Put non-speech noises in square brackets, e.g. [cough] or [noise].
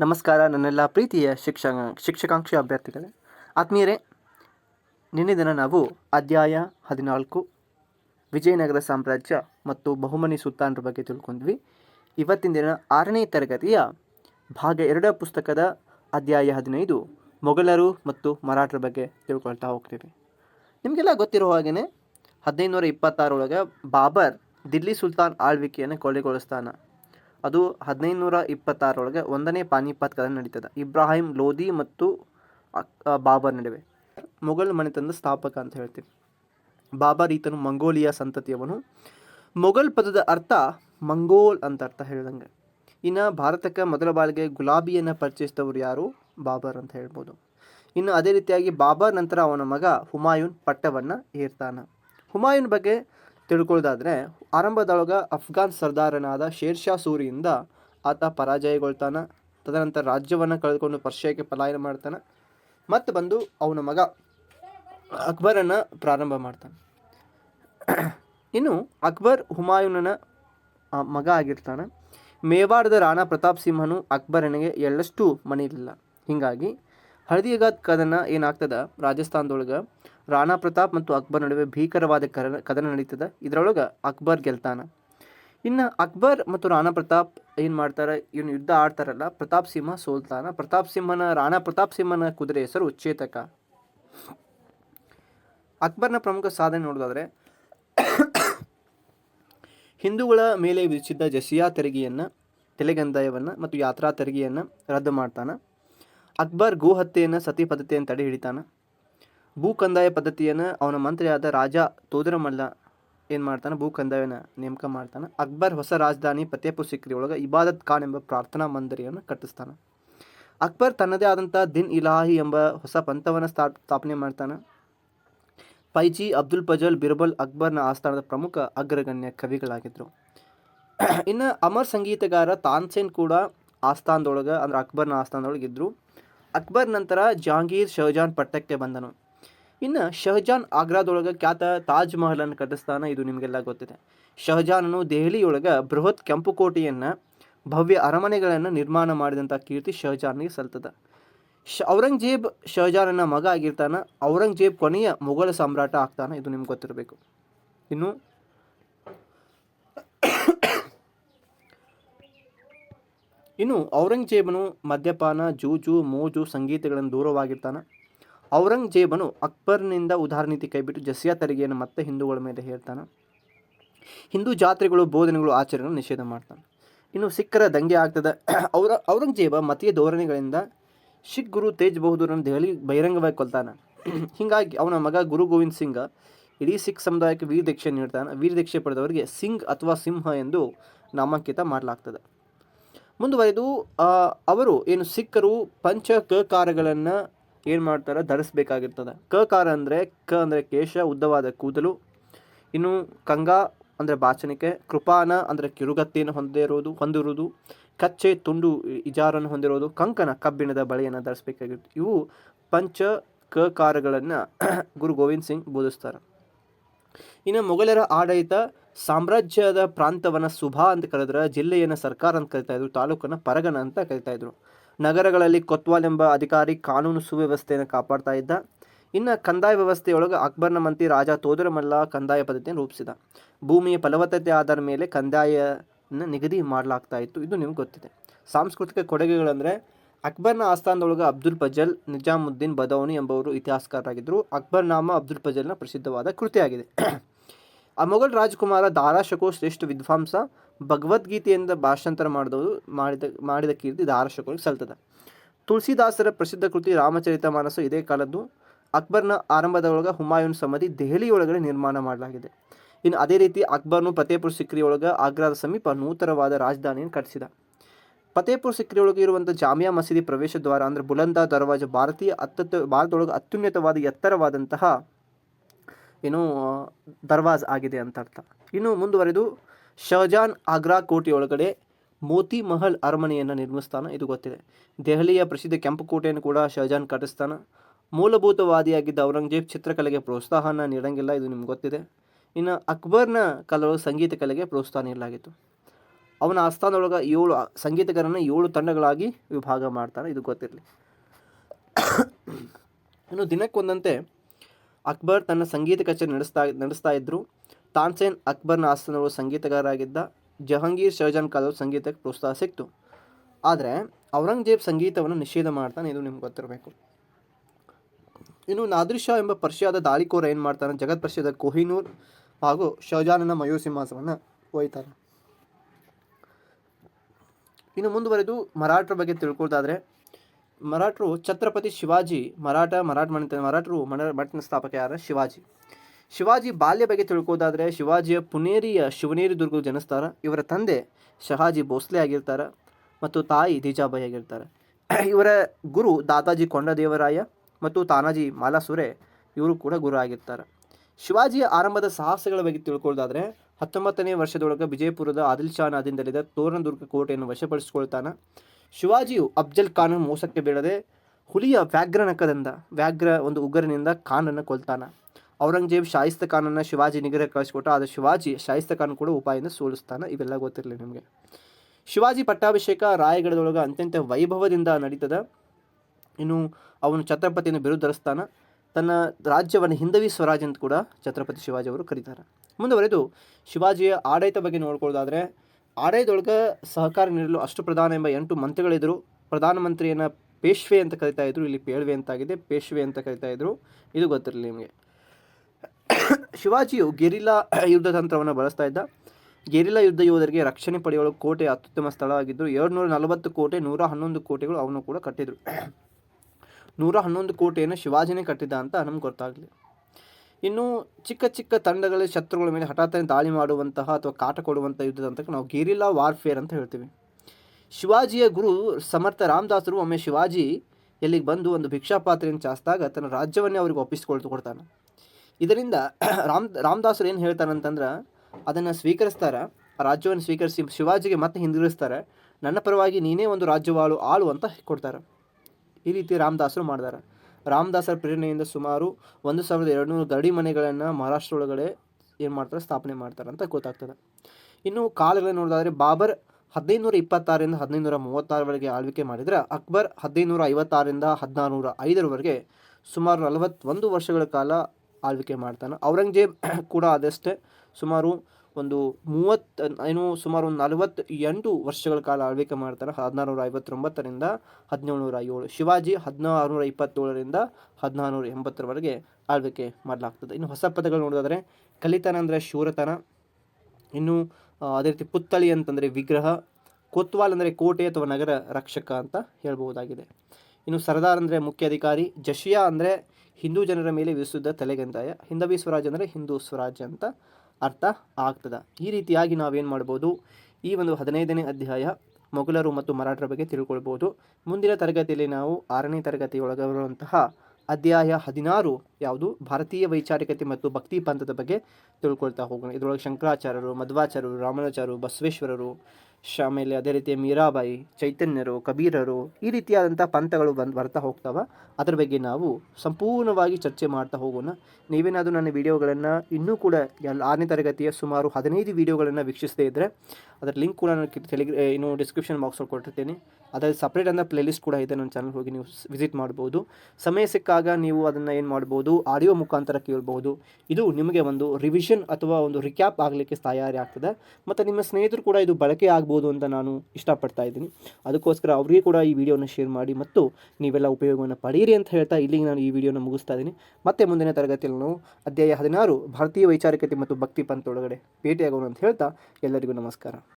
ನಮಸ್ಕಾರ, ನನ್ನೆಲ್ಲ ಪ್ರೀತಿಯ ಶಿಕ್ಷಕ, ಶಿಕ್ಷಕಾಂಕ್ಷಿ ಅಭ್ಯರ್ಥಿಗಳೇ. ಆತ್ಮೀಯರೇ, ನಿನ್ನೆ ದಿನ ನಾವು ಅಧ್ಯಾಯ ಹದಿನಾಲ್ಕು, ವಿಜಯನಗರ ಸಾಮ್ರಾಜ್ಯ ಮತ್ತು ಬಹುಮನಿ ಸುಲ್ತಾನರ ಬಗ್ಗೆ ತಿಳ್ಕೊಂಡ್ವಿ. ಇವತ್ತಿನ ದಿನ ಆರನೇ ತರಗತಿಯ ಭಾಗ ಎರಡರ ಪುಸ್ತಕದ ಅಧ್ಯಾಯ ಹದಿನೈದು, ಮೊಘಲರು ಮತ್ತು ಮರಾಠರ ಬಗ್ಗೆ ತಿಳ್ಕೊಳ್ತಾ ಹೋಗ್ತೀವಿ. ನಿಮಗೆಲ್ಲ ಗೊತ್ತಿರೋ ಹಾಗೆಯೇ ಹದಿನೈದುನೂರ ಇಪ್ಪತ್ತಾರೊಳಗೆ ಬಾಬರ್ ದಿಲ್ಲಿ ಸುಲ್ತಾನ್ ಆಳ್ವಿಕೆಯನ್ನು ಕೊನೆಗೊಳಿಸ್ತಾನ ಅದು ಹದಿನೈದುನೂರ ಇಪ್ಪತ್ತಾರೊಳಗೆ ಒಂದನೇ ಪಾನಿಪತ್ ಕದನ ನಡೀತದೆ. ಇಬ್ರಾಹಿಂ ಲೋಧಿ ಮತ್ತು ಬಾಬರ್ ನಡುವೆ. ಮೊಘಲ್ ಮನೆತನದ ಸ್ಥಾಪಕ ಅಂತ ಹೇಳ್ತೀವಿ ಬಾಬರ್ ಈತನು ಮಂಗೋಲಿಯಾ ಸಂತತಿಯವನು. ಮೊಘಲ್ ಪದದ ಅರ್ಥ ಮಂಗೋಲ್ ಅಂತ ಅರ್ಥ ಹೇಳಿದಂಗೆ. ಇನ್ನು ಭಾರತಕ್ಕೆ ಮೊದಲ ಬಾಳಿಗೆ ಗುಲಾಬಿಯನ್ನು ಪರಿಚಯಿಸಿದವರು ಯಾರು? ಬಾಬರ್ ಅಂತ ಹೇಳ್ಬೋದು. ಇನ್ನು ಅದೇ ರೀತಿಯಾಗಿ ಬಾಬರ್ ನಂತರ ಅವನ ಮಗ ಹುಮಾಯೂನ್ ಪಟ್ಟವನ್ನು ಏರ್ತಾನ. ಹುಮಾಯೂನ್ ಬಗ್ಗೆ ತಿಳ್ಕೊಳ್ಳೋದಾದ್ರೆ ಆರಂಭದೊಳಗೆ ಅಫ್ಘಾನ್ ಸರ್ದಾರನಾದ ಶೇರ್ ಶಾ ಸೂರಿಯಿಂದ ಆತ ಪರಾಜಯಗೊಳ್ತಾನೆ, ತದನಂತರ ರಾಜ್ಯವನ್ನು ಕಳೆದುಕೊಂಡು ಪರ್ಷಿಯಾಕ್ಕೆ ಪಲಾಯನ ಮಾಡ್ತಾನೆ ಮತ್ತು ಬಂದು ಅವನ ಮಗ ಅಕ್ಬರನ್ನ ಪ್ರಾರಂಭ ಮಾಡ್ತಾನೆ. ಇನ್ನು ಅಕ್ಬರ್ ಹುಮಾಯೂನನ ಮಗ ಆಗಿರ್ತಾನೆ. ಮೇವಾಡದ ರಾಣಾ ಪ್ರತಾಪ್ ಸಿಂಹನು ಅಕ್ಬರನಿಗೆ ಎಳ್ಳಷ್ಟು ಮನೆಯಿರಲಿಲ್ಲ ಹೀಗಾಗಿ ಹಳದಿಗಾದ್ ಕದನ ಏನಾಗ್ತದ, ರಾಜಸ್ಥಾನದೊಳಗೆ ರಾಣಾ ಪ್ರತಾಪ್ ಮತ್ತು ಅಕ್ಬರ್ ನಡುವೆ ಭೀಕರವಾದ ಕದನ ನಡೀತದೆ. ಇದರೊಳಗೆ ಅಕ್ಬರ್ ಗೆಲ್ತಾನ. ಇನ್ನು ಅಕ್ಬರ್ ಮತ್ತು ರಾಣಾ ಪ್ರತಾಪ್ ಏನು ಮಾಡ್ತಾರೆ? ಇವನು ಯುದ್ಧ ಆಡ್ತಾರಲ್ಲ, ಪ್ರತಾಪ್ ಸಿಂಹ ಸೋಲ್ತಾನ. ಪ್ರತಾಪ್ ಸಿಂಹನ, ರಾಣಾ ಪ್ರತಾಪ್ ಸಿಂಹನ ಕುದುರೆ ಹೆಸರು ಚೇತಕ ಅಕ್ಬರ್ನ ಪ್ರಮುಖ ಸಾಧನೆ ನೋಡೋದಾದರೆ, ಹಿಂದೂಗಳ ಮೇಲೆ ವಿಧಿಸಿದ್ದ ಜಸಿಯಾ ತೆರಿಗೆಯನ್ನು, ತೆಲೆಗಂದಾಯವನ್ನು ಮತ್ತು ಯಾತ್ರಾ ತೆರಿಗೆಯನ್ನು ರದ್ದು ಮಾಡ್ತಾನೆ. ಅಕ್ಬರ್ ಗೋಹತ್ಯೆಯನ್ನು ಸತಿ ಪದ್ಧತಿಯನ್ನು ತಡೆ ಹಿಡಿತಾನೆ. ಭೂ ಕಂದಾಯ ಪದ್ಧತಿಯನ್ನು ಅವನ ಮಂತ್ರಿಯಾದ ರಾಜ ತೋದರಮಲ್ಲ ಏನು ಮಾಡ್ತಾನೆ? ಭೂ ಕಂದಾಯನ ನೇಮಕ ಮಾಡ್ತಾನೆ. ಅಕ್ಬರ್ ಹೊಸ ರಾಜಧಾನಿ ಫತೇಪುರ್ ಸಿಕ್ರಿ ಒಳಗೆ ಇಬಾದತ್ ಖಾನ್ ಎಂಬ ಪ್ರಾರ್ಥನಾ ಮಂದಿರವನ್ನು ಕಟ್ಟಿಸ್ತಾನೆ. ಅಕ್ಬರ್ ತನ್ನದೇ ಆದಂಥ ದಿನ್ ಇಲಾಹಿ ಎಂಬ ಹೊಸ ಪಂಥವನ್ನು ಸ್ಥಾ, ಸ್ಥಾಪನೆ ಮಾಡ್ತಾನೆ. ಪೈಜಿ ಅಬ್ದುಲ್ ಪಜಲ್ ಬಿರ್ಬಲ್ ಅಕ್ಬರ್ನ ಆಸ್ಥಾನದ ಪ್ರಮುಖ ಅಗ್ರಗಣ್ಯ ಕವಿಗಳಾಗಿದ್ದರು ಇನ್ನು ಅಮರ್ ಸಂಗೀತಗಾರ ತಾನ್ಸೇನ್ ಕೂಡ ಆಸ್ಥಾನದೊಳಗೆ, ಅಂದ್ರೆ ಅಕ್ಬರ್ನ ಆಸ್ಥಾನದೊಳಗೆ ಇದ್ದರು ಅಕ್ಬರ್ ನಂತರ ಜಹಾಂಗೀರ್ ಶಹಜಾನ್ ಪಟ್ಟಕ್ಕೆ ಬಂದನು. ಇನ್ನು ಶಹಜಾನ್ ಆಗ್ರಾದೊಳಗೆ ಖ್ಯಾತ ತಾಜ್ ಮಹಲ್ ಅನ್ನು ಕಟ್ಟಿಸ್ತಾನ ಇದು ನಿಮಗೆಲ್ಲ ಗೊತ್ತಿದೆ. ಶಹಜಾನನು ದೆಹಲಿಯೊಳಗೆ ಬೃಹತ್ ಕೆಂಪು ಕೋಟೆಯನ್ನು ಭವ್ಯ ಅರಮನೆಗಳನ್ನು ನಿರ್ಮಾಣ ಮಾಡಿದಂಥ ಕೀರ್ತಿ ಶಹಜಾನಿಗೆ ಸಲ್ತದ. ಶ, ಔರಂಗಜೇಬ್ ಶಹಜಾನನ ಮಗ ಆಗಿರ್ತಾನ, ಔರಂಗಜೇಬ್ ಕೊನೆಯ ಮೊಘಲ ಸಾಮ್ರಾಟ ಆಗ್ತಾನೆ ಇದು ನಿಮ್ಗೆ ಗೊತ್ತಿರಬೇಕು. ಇನ್ನು ಇನ್ನು ಔರಂಗಜೇಬನು ಮದ್ಯಪಾನ, ಜೂಜು, ಮೋಜು ಸಂಗೀತಗಳನ್ನು ದೂರವಾಗಿರ್ತಾನೆ. ಔರಂಗಜೇಬನು ಅಕ್ಬರ್ನಿಂದ ಉದಾರ ನೀತಿ ಕೈಬಿಟ್ಟು ಜಸಿಯಾ ತೆರಿಗೆಯನ್ನು ಮತ್ತೆ ಹಿಂದೂಗಳ ಮೇಲೆ ಹೇಳ್ತಾನೆ ಹಿಂದೂ ಜಾತ್ರೆಗಳು, ಬೋಧನೆಗಳು, ಆಚರಣೆಗಳು ನಿಷೇಧ ಮಾಡ್ತಾನೆ. ಇನ್ನು ಸಿಖ್ಖರ ದಂಗೆ ಆಗ್ತದೆ. ಔರ, ಔರಂಗಜೇಬ ಮತೀಯ ಧೋರಣೆಗಳಿಂದ ಶಿಖ್ ಗುರು ತೇಜ್ ಬಹದ್ದೂರನ್ನು ದೆಹಲಿ ಬಹಿರಂಗವಾಗಿ ಕೊಲ್ತಾನೆ. ಹೀಗಾಗಿ ಅವನ ಮಗ ಗುರು ಗೋವಿಂದ್ ಸಿಂಗ್ ಇಡೀ ಸಿಖ್ ಸಮುದಾಯಕ್ಕೆ ವೀರ ದೀಕ್ಷೆ ನೀಡ್ತಾನೆ. ವೀರ ದೀಕ್ಷೆ ಪಡೆದವರಿಗೆ ಸಿಂಗ್ ಅಥವಾ ಸಿಂಹ ಎಂದು ನಾಮಾಂಕಿತ ಮಾಡಲಾಗ್ತದೆ. ಮುಂದುವರೆದು ಅವರು ಏನು ಸಿಖ್ಖರು ಪಂಚ ಕಕಾರಗಳನ್ನು ಏನು ಮಾಡ್ತಾರೆ ಕ ಕಾರ ಅಂದರೆ ಕ ಅಂದರೆ ಕೇಶ, ಉದ್ದವಾದ ಕೂದಲು. ಇನ್ನು ಕಂಗಾ ಅಂದರೆ ಬಾಚಣಿಕೆ, ಕೃಪಾನ ಅಂದರೆ ಕಿರುಗತ್ತಿಯನ್ನು ಹೊಂದಿರೋದು ಹೊಂದಿರುವುದು. ಕಚ್ಚೆ, ತುಂಡು ಇಜಾರನ್ನು ಹೊಂದಿರೋದು ಕಂಕಣ ಕಬ್ಬಿಣದ ಬಳೆಯನ್ನು ಧರಿಸಬೇಕಾಗಿರುತ್ತೆ. ಇವು ಪಂಚ ಕ ಕಾರಗಳನ್ನು [clears throat] ಗುರು ಗೋವಿಂದ್ ಸಿಂಗ್ ಬೋಧಿಸ್ತಾರೆ. ಇನ್ನು ಮೊಘಲರ ಆಡಳಿತ ಸಾಮ್ರಾಜ್ಯದ ಪ್ರಾಂತವನ್ನು ಸುಭಾ ಅಂತ ಕರೆದ್ರೆ, ಜಿಲ್ಲೆಯನ್ನು ಸರ್ಕಾರ ಅಂತ ಕರಿತಾಯಿದ್ರು ತಾಲೂಕನ್ನು ಪರಗಣ ಅಂತ ಕರಿತಾ ಇದ್ರು. ನಗರಗಳಲ್ಲಿ ಕೊತ್ವಾಲ್ ಎಂಬ ಅಧಿಕಾರಿ ಕಾನೂನು ಸುವ್ಯವಸ್ಥೆಯನ್ನು ಕಾಪಾಡ್ತಾ ಇದ್ದ. ಇನ್ನು ಕಂದಾಯ ವ್ಯವಸ್ಥೆಯೊಳಗೆ ಅಕ್ಬರ್ನ ಮಂತ್ರಿ ರಾಜ ತೋದರಮಲ್ಲ ಕಂದಾಯ ಪದ್ಧತಿಯನ್ನು ರೂಪಿಸಿದ. ಭೂಮಿಯ ಫಲವತ್ತತೆ ಆಧಾರ ಮೇಲೆ ಕಂದಾಯನ ನಿಗದಿ ಮಾಡಲಾಗ್ತಾ ಇತ್ತು. ಇದು ನಿಮ್ಗೆ ಗೊತ್ತಿದೆ. ಸಾಂಸ್ಕೃತಿಕ ಕೊಡುಗೆಗಳಂದರೆ ಅಕ್ಬರ್ನ ಆಸ್ಥಾನದೊಳಗೆ ಅಬ್ದುಲ್ ಪಜಲ್ ನಿಜಾಮುದ್ದೀನ್ ಬದೌನಿ ಎಂಬವರು ಇತಿಹಾಸಕಾರರಾಗಿದ್ದರು. ಅಕ್ಬರ್ ನಾಮ ಅಬ್ದುಲ್ ಪಜಲ್ನ ಪ್ರಸಿದ್ಧವಾದ ಕೃತಿಯಾಗಿದೆ. ಆ ಮೊಘಲ್ ರಾಜಕುಮಾರ ದಾರಾ ಶಕೋ ಶ್ರೇಷ್ಠ ವಿದ್ವಾಂಸ. ಭಗವದ್ಗೀತೆಯಿಂದ ಭಾಷಾಂತರ ಮಾಡಿದವರು, ಮಾಡಿದ ಮಾಡಿದ ಕೀರ್ತಿ ಧಾರಶಕರಿಗೆ ಸಲ್ತದೆ ತುಳಸಿದಾಸರ ಪ್ರಸಿದ್ಧ ಕೃತಿ ರಾಮಚರಿತ ಮಾನಸ ಇದೇ ಕಾಲದ್ದು. ಅಕ್ಬರ್ನ ಆರಂಭದೊಳಗೆ ಹುಮಾಯೂನ್ ಸಮಾಧಿ ದೆಹಲಿಯೊಳಗಡೆ ನಿರ್ಮಾಣ ಮಾಡಲಾಗಿದೆ. ಇನ್ನು ಅದೇ ರೀತಿ ಅಕ್ಬರ್ನು ಫತೇಪುರ್ ಸಿಕ್ರಿ ಒಳಗೆ ಆಗ್ರಾದ ಸಮೀಪ ನೂತನವಾದ ರಾಜಧಾನಿಯನ್ನು ಕಟ್ಟಿಸಿದ. ಫತೇಪುರ್ ಸಿಕ್ರಿ ಒಳಗೆ ಇರುವಂಥ ಜಾಮಿಯಾ ಮಸೀದಿ ಪ್ರವೇಶ ದ್ವಾರ ಅಂದರೆ ಬುಲಂದ ದರ್ವಾಜ ಭಾರತೀಯ ಅತ್ಯುತ್ತ ಭಾರತದೊಳಗೆ ಅತ್ಯುನ್ನತವಾದ ಎತ್ತರವಾದಂತಹ ಏನು, ದರ್ವಾಜ್ ಆಗಿದೆ ಅಂತ ಅರ್ಥ. ಇನ್ನು ಮುಂದುವರೆದು ಶಹಜಾನ್ ಆಗ್ರಾ ಕೋಟೆಯೊಳಗಡೆ ಮೋತಿ ಮಹಲ್ ಅರಮನೆಯನ್ನು ನಿರ್ಮಿಸ್ತಾನೆ, ಇದು ಗೊತ್ತಿದೆ. ದೆಹಲಿಯ ಪ್ರಸಿದ್ಧ ಕೆಂಪು ಕೋಟೆಯನ್ನು ಕೂಡ ಶಹಜಾನ್ ಕಟ್ಟಿಸ್ತಾನ. ಮೂಲಭೂತವಾದಿಯಾಗಿದ್ದ ಔರಂಗಜೇಬ್ ಚಿತ್ರಕಲೆಗೆ ಪ್ರೋತ್ಸಾಹನ ನೀಡಂಗಿಲ್ಲ, ಇದು ನಿಮ್ಗೆ ಗೊತ್ತಿದೆ. ಇನ್ನು ಅಕ್ಬರ್ನ ಕಲೆ ಸಂಗೀತ ಕಲೆಗೆ ಪ್ರೋತ್ಸಾಹ ನೀಡಲಾಗಿತ್ತು. ಅವನ ಆಸ್ಥಾನದೊಳಗೆ ಏಳು ಸಂಗೀತಗಾರನ ಏಳು ತಂಡಗಳಾಗಿ ವಿಭಾಗ ಮಾಡ್ತಾನೆ ಇದು ಗೊತ್ತಿರಲಿ. ಇನ್ನು ದಿನಕ್ಕೊಂದಂತೆ ಅಕ್ಬರ್ ತನ್ನ ಸಂಗೀತ ಕಚೇರಿ ನಡೆಸ್ತಾ ನಡೆಸ್ತಾ ಇದ್ದರು ತಾನ್ಸೇನ್ ಅಕ್ಬರ್ನ ಆಸ್ಥಾನಗಳು ಸಂಗೀತಗಾರರಾಗಿದ್ದ ಜಹಾಂಗೀರ್ ಶಹಜಾನ್ ಕಾಲವು ಸಂಗೀತಕ್ಕೆ ಪ್ರೋತ್ಸಾಹ ಸಿಕ್ತು. ಆದರೆ ಔರಂಗಜೇಬ್ ಸಂಗೀತವನ್ನು ನಿಷೇಧ ಮಾಡ್ತಾನೆ ಇದು ನಿಮ್ಗೆ ಗೊತ್ತಿರಬೇಕು. ಇನ್ನು ನಾದಿರ್ ಶಾ ಎಂಬ ಪರ್ಷಿಯಾದ ದಾಳಿಕೋರ ಏನು ಮಾಡ್ತಾನೆ? ಜಗತ್ ಪ್ರಸಿದ್ಧ ಕೊಹಿನೂರ್ ಹಾಗೂ ಶಹಜಾನನ ಮಯೂಸಿಂಹಾಸವನ್ನು ಒಯ್ತಾರೆ ಇನ್ನು ಮುಂದುವರೆದು ಮರಾಠರ ಬಗ್ಗೆ ತಿಳ್ಕೊಳ್ತಾದ್ರೆ ಮರಾಠರು ಛತ್ರಪತಿ ಶಿವಾಜಿ, ಮರಾಠ ಮರಾಠ ಮಣಿತ ಮರಾಠರು ಮಣ ಮಠನ ಸ್ಥಾಪಕ ಯಾರ? ಶಿವಾಜಿ. ಶಿವಾಜಿ ಬಾಲ್ಯ ಬಗ್ಗೆ ತಿಳ್ಕೋದಾದರೆ ಶಿವಾಜಿಯ ಪುನೇರಿಯ ಶಿವನೇರಿ ದುರ್ಗದ ಜನಿಸ್ತಾರ, ಇವರ ತಂದೆ ಶಹಾಜಿ ಭೋಸ್ಲೆ ಆಗಿರ್ತಾರೆ ಮತ್ತು ತಾಯಿ ದೀಜಾಬಾಯಿ ಆಗಿರ್ತಾರೆ. [clears throat] ಇವರ ಗುರು ದಾದಾಜಿ ಕೊಂಡದೇವರಾಯ ಮತ್ತು ತಾನಾಜಿ ಮಾಲಾಸುರೆ ಇವರು ಕೂಡ ಗುರು ಆಗಿರ್ತಾರೆ. ಶಿವಾಜಿಯ ಆರಂಭದ ಸಾಹಸಗಳ ಬಗ್ಗೆ ತಿಳ್ಕೊಳ್ಳೋದಾದರೆ ಹತ್ತೊಂಬತ್ತನೇ ವರ್ಷದೊಳಗೆ ವಿಜಯಪುರದ ಆದಿಲ್ ಶಾನ್ ಅಧೀನದಲ್ಲಿದ್ದ ತೋರಣದುರ್ಗ ಕೋಟೆಯನ್ನು ವಶಪಡಿಸಿಕೊಳ್ತಾನೆ. ಶಿವಾಜಿಯು ಅಫ್ಜಲ್ ಖಾನ್ ಮೋಸಕ್ಕೆ ಬೀಳದೆ ಹುಲಿಯ ವ್ಯಾಘ್ರನಕದಿಂದ ವ್ಯಾಘ್ರ ಒಂದು ಉಗ್ರನಿಂದ ಖಾನನ್ನು ಕೊಲ್ತಾನ. ಔರಂಗಜೇಬ್ ಶಾಯಿಸ್ತ ಖಾನನ್ನು ಶಿವಾಜಿ ನಿಗ್ರಹ ಕಳಿಸ್ಕೊಟ್ಟ ಆದರೆ ಶಿವಾಜಿ ಶಾಯಿಸ್ತ ಖಾನ್ ಕೂಡ ಉಪಾಯದಿಂದ ಸೋಲಿಸ್ತಾನೆ. ಇವೆಲ್ಲ ಗೊತ್ತಿರಲಿ ನಿಮಗೆ. ಶಿವಾಜಿ ಪಟ್ಟಾಭಿಷೇಕ ರಾಯಗಢದೊಳಗೆ ಅತ್ಯಂತ ವೈಭವದಿಂದ ನಡೀತದ. ಇನ್ನು ಅವನು ಛತ್ರಪತಿಯನ್ನು ಬಿರುದ್ಧರಿಸ್ತಾನೆ ತನ್ನ ರಾಜ್ಯವನ್ನು ಹಿಂದವಿ ಸ್ವರಾಜ್ ಅಂತ ಕೂಡ ಛತ್ರಪತಿ ಶಿವಾಜಿ ಅವರು ಕರೀತಾರೆ. ಮುಂದುವರೆದು ಶಿವಾಜಿಯ ಆಡಳಿತ ಬಗ್ಗೆ ನೋಡ್ಕೊಳ್ಳೋದಾದರೆ, ಆಡಳಿತದೊಳಗೆ ಸಹಕಾರ ನೀಡಲು ಅಷ್ಟು ಪ್ರಧಾನ ಎಂಬ ಎಂಟು ಮಂತ್ರಿಗಳಿದ್ದರು ಪ್ರಧಾನಮಂತ್ರಿಯನ್ನು ಪೇಶ್ವೆ ಅಂತ ಕರಿತಾ ಇದ್ರು. ಇಲ್ಲಿ ಪೇಳ್ವೆ ಅಂತಾಗಿದೆ. ಪೇಶ್ವೆ ಅಂತ ಕರಿತಾ ಇದ್ರು. ಇದು ಗೊತ್ತಿರಲಿ ನಿಮಗೆ. ಶಿವಾಜಿಯು ಗೆರಿಲ್ಲಾ ಯುದ್ಧ ತಂತ್ರವನ್ನು ಬಳಸ್ತಾ ಇದ್ದ. ಗೆರಿಲ್ಲಾ ಯುದ್ಧ ಯೋಧರಿಗೆ ರಕ್ಷಣೆ ಪಡೆಯಲು ಕೋಟೆ ಅತ್ಯುತ್ತಮ ಸ್ಥಳ ಆಗಿದ್ದು ಎರಡು ನೂರ ನಲವತ್ತು ಕೋಟೆ, ನೂರ ಹನ್ನೊಂದು ಕೋಟೆಗಳು ಅವನು ಕೂಡ ಕಟ್ಟಿದರು. ನೂರ ಹನ್ನೊಂದು ಕೋಟೆಯನ್ನು ಶಿವಾಜಿನೇ ಕಟ್ಟಿದ್ದ ಅಂತ ನಮ್ಗೆ ಗೊತ್ತಾಗಲಿ. ಇನ್ನು ಚಿಕ್ಕ ಚಿಕ್ಕ ತಂಡಗಳ ಶತ್ರುಗಳ ಮೇಲೆ ಹಠಾತ್ತನೆ ದಾಳಿ ಮಾಡುವಂತಹ ಅಥವಾ ಕಾಟ ಕೊಡುವಂಥ ಯುದ್ಧದಂತಕ್ಕೆ ನಾವು ಗೆರಿಲ್ಲಾ ವಾರ್ಫೇರ್ ಅಂತ ಹೇಳ್ತೀವಿ. ಶಿವಾಜಿಯ ಗುರು ಸಮರ್ಥ ರಾಮದಾಸರು ಒಮ್ಮೆ ಶಿವಾಜಿ ಎಲ್ಲಿಗೆ ಬಂದು ಒಂದು ಭಿಕ್ಷಾ ಪಾತ್ರೆಯನ್ನು ಚಾಸ್ದಾಗ ತನ್ನ ರಾಜ್ಯವನ್ನೇ ಅವ್ರಿಗೆ ಒಪ್ಪಿಸಿಕೊಳ್ತು ಕೊಡ್ತಾನೆ. ಇದರಿಂದ [clears throat] ರಾಮ್, ರಾಮದಾಸರು ಏನು ಹೇಳ್ತಾರಂತಂದ್ರೆ, ಅದನ್ನು ಸ್ವೀಕರಿಸ್ತಾರೆ ರಾಜ್ಯವನ್ನು ಸ್ವೀಕರಿಸಿ ಶಿವಾಜಿಗೆ ಮತ್ತೆ ಹಿಂದಿರುಗಿಸ್ತಾರೆ. ನನ್ನ ಪರವಾಗಿ ನೀನೇ ಒಂದು ರಾಜ್ಯವಾಳು, ಆಳು ಅಂತ ಕೊಡ್ತಾರೆ. ಈ ರೀತಿ ರಾಮದಾಸರು ಮಾಡಿದ್ದಾರೆ ರಾಮದಾಸರ ಪ್ರೇರಣೆಯಿಂದ ಸುಮಾರು ಒಂದು ಸಾವಿರದ ಎರಡು ನೂರು ಗರಡಿ ಮನೆಗಳನ್ನು ಮಹಾರಾಷ್ಟ್ರ ಒಳಗಡೆ ಏನು ಮಾಡ್ತಾರೆ, ಸ್ಥಾಪನೆ ಮಾಡ್ತಾರೆ ಅಂತ ಗೊತ್ತಾಗ್ತದೆ. ಇನ್ನು ಕಾಲಗಳನ್ನು ನೋಡೋದಾದರೆ, ಬಾಬರ್ ಹದಿನೈದುನೂರ ಇಪ್ಪತ್ತಾರರಿಂದ ಹದಿನೈದುನೂರ ಮೂವತ್ತಾರವರೆಗೆ ಆಳ್ವಿಕೆ ಮಾಡಿದರೆ, ಅಕ್ಬರ್ ಹದಿನೈದುನೂರ ಐವತ್ತಾರರಿಂದ ಹದಿನಾರುನೂರ ಐದರವರೆಗೆ ಸುಮಾರು ನಲವತ್ತೊಂದು ವರ್ಷಗಳ ಕಾಲ ಆಳ್ವಿಕೆ ಮಾಡ್ತಾನೆ. ಔರಂಗಜೇಬ್ [clears throat] ಕೂಡ ಅದಷ್ಟೇ. ಸುಮಾರು ಒಂದು ಮೂವತ್ತು, ಏನು ಸುಮಾರು ಒಂದು ನಲವತ್ತು ಎಂಟು ವರ್ಷಗಳ ಕಾಲ ಆಳ್ವಿಕೆ ಮಾಡ್ತಾನೆ. ಹದಿನಾರುನೂರ ಐವತ್ತೊಂಬತ್ತರಿಂದ ಹದಿನೇಳುನೂರ ಏಳು ಶಿವಾಜಿ ಹದಿನಾರುನೂರ ಇಪ್ಪತ್ತೇಳರಿಂದ ಹದಿನಾರುನೂರ ಎಂಬತ್ತರವರೆಗೆ ಆಳ್ವಿಕೆ ಮಾಡಲಾಗ್ತದೆ. ಇನ್ನು ಹೊಸ ಪದಗಳು ನೋಡೋದಾದರೆ ಕಲಿತನ ಅಂದರೆ ಶೂರತನ. ಇನ್ನು ಅದೇ ರೀತಿ ಪುತ್ತಳಿ ಅಂತಂದರೆ ವಿಗ್ರಹ. ಕೊತ್ವಾಲ್ ಅಂದರೆ ಕೋಟೆ ಅಥವಾ ನಗರ ರಕ್ಷಕ ಅಂತ ಹೇಳ್ಬೋದಾಗಿದೆ ಇನ್ನು ಸರ್ದಾರ್ ಅಂದರೆ ಮುಖ್ಯ ಅಧಿಕಾರಿ. ಜಶಿಯಾ ಅಂದರೆ ಹಿಂದೂ ಜನರ ಮೇಲೆ ವಿಧಿಸಿದ್ದ ತಲೆಗಂದಾಯ, ಹಿಂದವಿ ಸ್ವರಾಜ್ ಅಂದರೆ ಹಿಂದೂ ಸ್ವರಾಜ್ಯ ಅಂತ ಅರ್ಥ ಆಗ್ತದ. ಈ ರೀತಿಯಾಗಿ ನಾವೇನು ಮಾಡ್ಬೋದು? ಈ ಒಂದು ಹದಿನೈದನೇ ಅಧ್ಯಾಯ ಮೊಘಲರು ಮತ್ತು ಮರಾಠರ ಬಗ್ಗೆ ತಿಳ್ಕೊಳ್ಬೋದು. ಮುಂದಿನ ತರಗತಿಯಲ್ಲಿ ನಾವು ಆರನೇ ತರಗತಿಯೊಳಗೆ ಬರುವಂತಹ ಅಧ್ಯಾಯ ಹದಿನಾರು ಯಾವುದು? ಭಾರತೀಯ ವೈಚಾರಿಕತೆ ಮತ್ತು ಭಕ್ತಿ ಪಂಥದ ಬಗ್ಗೆ ತಿಳ್ಕೊಳ್ತಾ ಹೋಗೋಣ. ಇದರೊಳಗೆ ಶಂಕರಾಚಾರ್ಯರು, ಮಧ್ವಾಚಾರ್ಯರು ರಾಮಾನುಚಾರ್ಯರು ಬಸವೇಶ್ವರರು ಆಮೇಲೆ ಅದೇ ರೀತಿ ಮೀರಾಬಾಯಿ, ಚೈತನ್ಯರು, ಕಬೀರರು ಈ ರೀತಿಯಾದಂಥ ಪಂಥಗಳು ಬಂದು ಬರ್ತಾ ಹೋಗ್ತಾವ. ಅದ್ರ ಬಗ್ಗೆ ನಾವು ಸಂಪೂರ್ಣವಾಗಿ ಚರ್ಚೆ ಮಾಡ್ತಾ ಹೋಗೋಣ. ನೀವೇನಾದರೂ ನನ್ನ ವಿಡಿಯೋಗಳನ್ನು ಇನ್ನೂ ಕೂಡ ಎಲ್ಲ ಆರನೇ ತರಗತಿಯ ಸುಮಾರು ಹದಿನೈದು ವಿಡಿಯೋಗಳನ್ನು ವೀಕ್ಷಿಸದೇ ಇದ್ದರೆ ಅದರ ಲಿಂಕ್ ಕೂಡ ನಾನು ಟೆಲಿಗ್ರ ಏನು ಡಿಸ್ಕ್ರಿಪ್ಷನ್ ಬಾಕ್ಸಲ್ಲಿ ಕೊಟ್ಟಿರ್ತೀನಿ. ಅದರಲ್ಲಿ ಸಪ್ರೇಟ್ ಅಂತ ಪ್ಲೇಲಿಸ್ಟ್ ಕೂಡ ಇದೆ ನನ್ನ ಚಾನಲ್ ಹೋಗಿ ನೀವು ವಿಸಿಟ್ ಮಾಡ್ಬೋದು. ಸಮಯ ಸಿಕ್ಕಾಗ ನೀವು ಅದನ್ನು ಏನು ಮಾಡ್ಬೋದು ಆಡಿಯೋ ಮುಖಾಂತರ ಕೇಳ್ಬೋದು. ಇದು ನಿಮಗೆ ಒಂದು ರಿವಿಷನ್ ಅಥವಾ ಒಂದು ರಿಕ್ಯಾಪ್ ಆಗಲಿಕ್ಕೆ ತಯಾರಿ ಆಗ್ತದೆ. ಮತ್ತು ನಿಮ್ಮ ಸ್ನೇಹಿತರು ಕೂಡ ಇದು ಬಳಕೆ ಆಗ್ಬೋದು ಅಂತ ನಾನು ಇಷ್ಟಪಡ್ತಾ ಇದ್ದೀನಿ. ಅದಕ್ಕೋಸ್ಕರ ಅವರಿಗೆ ಕೂಡ ಈ ವಿಡಿಯೋನ ಶೇರ್ ಮಾಡಿ ಮತ್ತು ನೀವೆಲ್ಲ ಉಪಯೋಗವನ್ನು ಪಡೆಯಿರಿ ಅಂತ ಹೇಳ್ತಾ ಇಲ್ಲಿಗೆ ನಾನು ಈ ವಿಡಿಯೋನ ಮುಗಿಸ್ತಾ ಇದ್ದೀನಿ. ಮತ್ತೆ ಮುಂದಿನ ತರಗತಿಯಲ್ಲಿ ನಾವು ಅಧ್ಯಾಯ ಹದಿನಾರು ಭಾರತೀಯ ವೈಚಾರಿಕತೆ ಮತ್ತು ಭಕ್ತಿ ಪಂಥ ಒಳಗಡೆ ಭೇಟಿಯಾಗೋಣ ಅಂತ ಹೇಳ್ತಾ ಎಲ್ಲರಿಗೂ ನಮಸ್ಕಾರ.